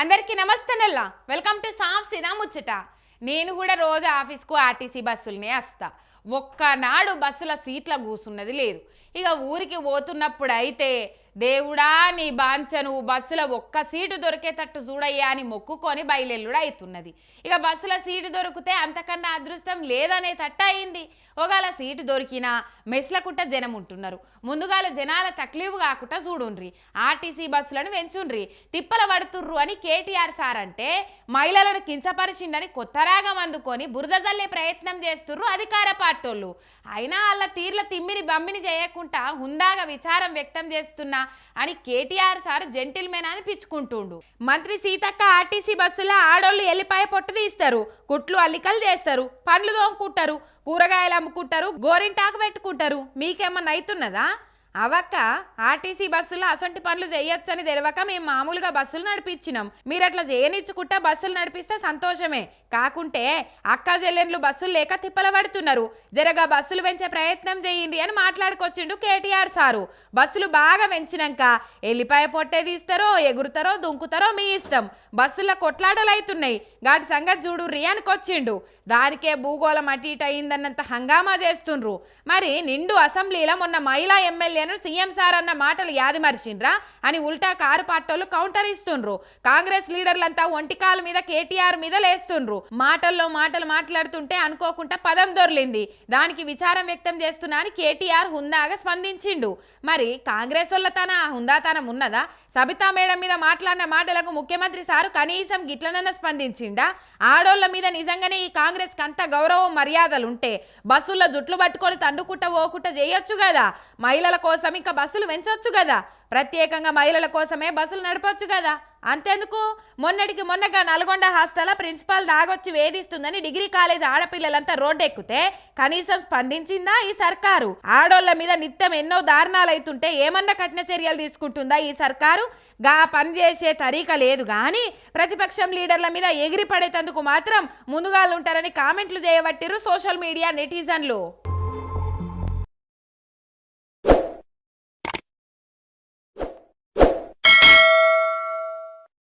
అందరికీ నమస్తే నల్లా. వెల్కమ్ టు సాఫ్ సిదా ముచ్చట. నేను కూడా రోజు ఆఫీస్కు ఆర్టీసీ బస్సులనే వస్తా. ఒక్కనాడు బస్సుల సీట్ల కూసున్నది లేదు. ఇక ఊరికి పోతున్నప్పుడు అయితే దేవుడా నీ బాంచను బస్సులో ఒక్క సీటు దొరికేటట్టు చూడయ్యా అని మొక్కుకొని బయలెల్లుడు అవుతున్నది ఇక బస్సుల సీటు దొరికితే అంతకన్నా అదృష్టం లేదనే తట్ట అయింది. ఒకవేళ సీటు దొరికినా మెస్లకుట్ట జనం ఉంటున్నారు ముందుగాల జనాల తక్లీవు కాకుండా చూడుండ్రి. ఆర్టీసీ బస్సులను వెంచుండ్రి తిప్పల పడుతుర్రు అని కేటీఆర్ సార్ అంటే మహిళలను కించపరిచిండని కొత్త రాగం అందుకొని బురదజల్లే ప్రయత్నం చేస్తుర్రు అధికార పార్టోళ్ళు అయినా వాళ్ళ తీర్ల తిమ్మిని బమ్మిని చేయకుండా హుందాగా విచారం వ్యక్తం చేస్తున్నా అని కేటీఆర్ సార్ జెంటిల్మెన్ అని పిచ్చుకుంటుండు. మంత్రి సీతక్క ఆర్టీసీ బస్సులో ఆడోళ్ళు ఎల్లిపాయ పొట్టు తీస్తారు కుట్లు అల్లికలు చేస్తారు పండ్లు తోముకుంటారు కూరగాయలు అమ్ముకుంటారు గోరింటాకు పెట్టుకుంటారు. మీకేమన్నా అవుతున్నదా అవక్క ఆర్టీసీ బస్సులో అసొంటి పనులు చేయొచ్చని తెలియక మేము మామూలుగా బస్సులు నడిపించినాం మీరు అట్లా చేయనిచ్చుకుంటా బస్సులు నడిపిస్తే సంతోషమే. కాకుంటే అక్క చెల్లెండ్లు బస్సులు లేక తిప్పల పడుతున్నారు జరగా బస్సులు పెంచే ప్రయత్నం చేయండి అని మాట్లాడుకొచ్చిండు కేటీఆర్ సారు. బస్సులు బాగా పెంచినాక ఎల్లిపాయ పొట్టే తీస్తారో ఎగురుతారో దుంకుతారో మీ ఇష్టం. బస్సుల కొట్లాటలు అవుతున్నాయి గాటి సంగతి చూడు రియానికొచ్చిండు దానికే భూగోళం అటు ఇటు అయిందన్నంత హంగామా చేస్తుండ్రు మరి నిండు అసెంబ్లీలో మొన్న మహిళా ఎమ్మెల్యే నేను సీఎం సార్ అన్న మాటలు యాది మరిచిండ్రా? అని ఉల్టా కారు పార్టోళ్ళు కౌంటర్ ఇస్తుండ్రు. కాంగ్రెస్ లీడర్లంతా ఒంటికాల మీద కేటీఆర్ మీద లేస్తుండ్రు. మాటల్లో మాటలు మాట్లాడుతుంటే అనుకోకుండా పదం దొర్లింది. దానికి విచారం వ్యక్తం చేస్తున్నా అని కేటీఆర్ హుందాగా స్పందించిండు. మరి కాంగ్రెస్ వాళ్ళ తన హుందాతనం ఉన్నదా? సబితా మేడం మీద మాట్లాడిన మాటలకు ముఖ్యమంత్రి సారు కనీసం గిట్లనన్న స్పందించిండా? ఆడోళ్ళ మీద నిజంగానే ఈ కాంగ్రెస్కి అంత గౌరవం మర్యాదలు ఉంటే బస్సుల్లో జుట్లు పట్టుకొని తండుకుంట ఓకుట్ట చేయొచ్చు కదా? మహిళల కోసం ఇంకా బస్సులు పెంచొచ్చు కదా? ప్రత్యేకంగా మహిళల కోసమే బస్సులు నడపొచ్చు కదా? అంతెందుకు? మొన్నటికి మొన్నగా నల్గొండ హాస్టల్ ప్రిన్సిపాల్ దాగొచ్చి వేధిస్తుందని డిగ్రీ కాలేజ్ ఆడపిల్లలంతా రోడ్డెక్కితే కనీసం స్పందించిందా ఈ సర్కారు? ఆడోళ్ళ మీద నిత్యం ఎన్నో దారుణాలు అవుతుంటే ఏమన్నా కఠిన చర్యలు తీసుకుంటుందా ఈ సర్కారు? గా పనిచేసే తరీక లేదు కానీ ప్రతిపక్షం లీడర్ల మీద ఎగిరిపడేటందుకు మాత్రం ముందుగా ఉంటారని కామెంట్లు చేయబట్టిరు సోషల్ మీడియా నెటిజన్లు.